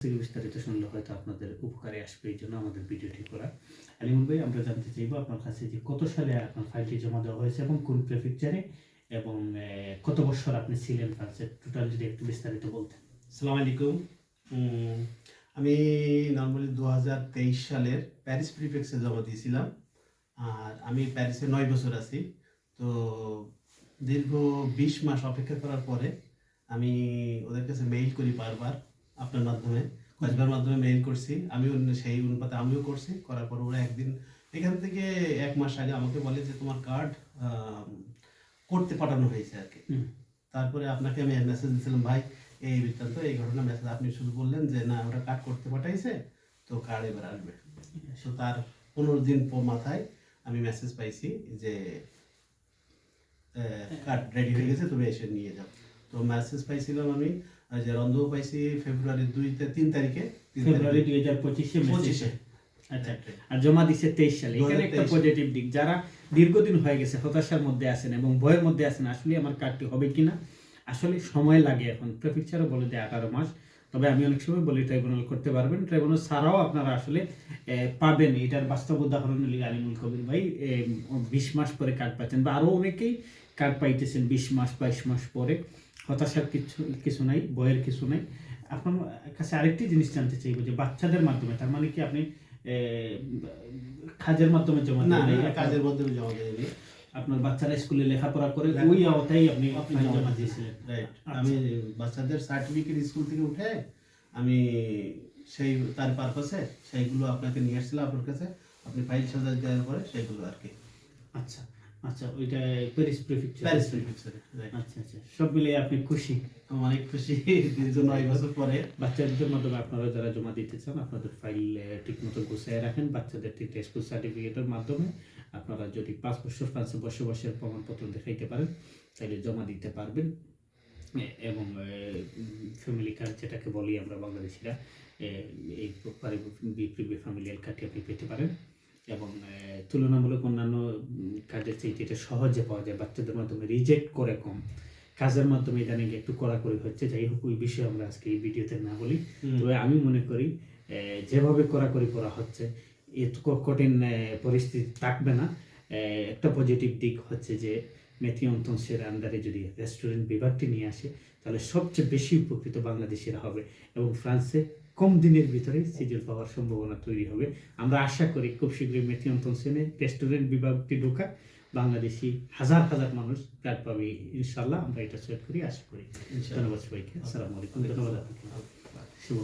বিস্তারিত শুনলে হয়তো আপনাদের উপকারে আসবে, এই জন্য আমাদের ভিডিওটি করা। আলিমুল ভাই, আমরা জানতে চাইব আপনার কাছে যে কত সালে আপনার ফাইলটি জমা দেওয়া হয়েছে এবং কোন প্রেফিকচারে এবং কত বছর আপনি ছিলেন ফ্রান্সে টোটাল যদি একটু বিস্তারিত বলতেন। সালাম আলাইকুম। আমি নর্মালি দু হাজার তেইশ সালের প্যারিস প্রিফেক্সে জমা দিয়েছিলাম। আর আমি প্যারিসে নয় বছর আছি। তো দীর্ঘ বিশ মাস অপেক্ষা করার পরে আমি ওদের কাছে মেইল করি বারবার। আপনার মাধ্যমে কয়েকবার মাধ্যমে মেইল করছি। আমিও সেই অনুপাতে আমিও করছি। করার পর ওরা একদিন এখান থেকে এক মাস আগে আমাকে বলে যে তোমার কার্ড করতে পাঠানো হয়েছে আর কি। তারপরে আপনাকে আমি মেসেজ দিয়েছিলাম ভাই এই বৃত্তান্ত এই ঘটনা মেসেজ আপনি শুধু বললেন যে না ওটা কার্ড করতে পাঠাইছে তো কার্ড এবার আসবে। তো তার পনেরো দিন পর মাথায় আমি মেসেজ পাইছি যে কার্ড রেডি হয়ে গেছে তুমি এসে নিয়ে যাও। তো মেসেজ পাইছিলাম আমি পাইছি ফেব্রুয়ারি তিন তারিখে ফেব্রুয়ারি দুই হাজার পঁচিশে পঁচিশে। আচ্ছা আর জমা দিচ্ছে তেইশ সালে। এখানে একটা পজিটিভ দিক যারা দীর্ঘদিন হয়ে গেছে হতাশার মধ্যে আছেন এবং ভয়ের মধ্যে আছেন আসলে আমার কার্ডটি হবে কিনা? আসলে সময় লাগে এখন। প্রেফিকচারও বলে দেয় আঠারো মাস। তবে আমি অনেক সময় বলি ট্রাইব্যুনাল করতে পারবেন। ট্রাইব্যুনাল ছাড়াও আপনারা আসলে পাবেন। এটার বাস্তব উদাহরণ হলি আলিমুল কবির ভাই। বিশ মাস পরে কার্ড পাচ্ছেন। বা আরও অনেকেই কার্ড পাইতেছেন বিশ মাস বাইশ মাস পরে। হতাশার কিছু কিছু নাই ভয়ের কিছু নাই। আপনার কাছে আরেকটি জিনিস জানতে চাইব যে বাচ্চাদের মাধ্যমে তার মানে কি আপনি কাজের মাধ্যমে জমা না দেন কাজের মধ্যে আমি জমা দিইনি আপনার বাচ্চারা স্কুলে লেখাপড়া করে ওই আওতায় আপনি জমা দিয়েছিলেন। রাইট আচ্ছা। আমি বাচ্চাদের সার্টিফিকেট স্কুল থেকে উঠে আমি সেই তার পারপাসে সেইগুলো আপনাকে নিয়ে আসছিলাম আপনার কাছে। আপনি ফাইল সাজা দেওয়ার পরে সেইগুলো আর কি। আচ্ছা। আচ্ছা ওইটা প্যারিস প্রিফেকচার প্যারিস প্রিফেক্সারে আচ্ছা আচ্ছা সব মিলিয়ে আপনি খুশি? আমি অনেক খুশি দীর্ঘ নয় বছর পরে। বাচ্চাদের মাধ্যমে আপনারা যারা জমা দিতে চান আপনাদের ফাইল ঠিক মতো গুছিয়ে রাখেন। বাচ্চাদের স্কুল সার্টিফিকেটের মাধ্যমে আপনারা যদি পাঁচ বছর ফ্রান্সে বসে বসে প্রমাণপত্র দেখাইতে পারেন তাহলে জমা দিতে পারবেন। এবং ফ্যামিলি কার্ড যেটাকে বলি আমরা বাংলাদেশিরা এই পারিবারিক ফ্যামিলিয়াল কার্ডটি আপনি পেতে পারেন। এবং তুলনামূলক অন্যান্য কাজের চাইতে এটা সহজে পাওয়া যায় বাচ্চাদের মাধ্যমে রিজেক্ট করে কম। কাজের মাধ্যমে ইদানিং একটু কড়াকড়ি হচ্ছে যাই হোক ওই বিষয়ে আমরা আজকে এই ভিডিওতে না বলি। তবে আমি মনে করি যেভাবে কড়াকড়ি করা হচ্ছে এত কঠিন পরিস্থিতি থাকবে না। একটা পজিটিভ দিক হচ্ছে যে মেথি অন্তংসের আন্ডারে যদি রেস্টুরেন্ট বিভাগটি নিয়ে আসে তাহলে সবচেয়ে বেশি উপকৃত বাংলাদেশিরা হবে এবং ফ্রান্সে কম দিনের ভিতরে সিজিল পাওয়ার সম্ভাবনা তৈরি হবে। আমরা আশা করি খুব শীঘ্রই মেথি অন্তংসেনে রেস্টুরেন্ট বিভাগটি ঢোকা বাংলাদেশি হাজার হাজার মানুষ কার্ড পাবে ইনশাল্লাহ আমরা এটা সেট করি আশা করি। ধন্যবাদ সবাইকে। আসসালামু আলাইকুম। ধন্যবাদ আপনাকে। শুভ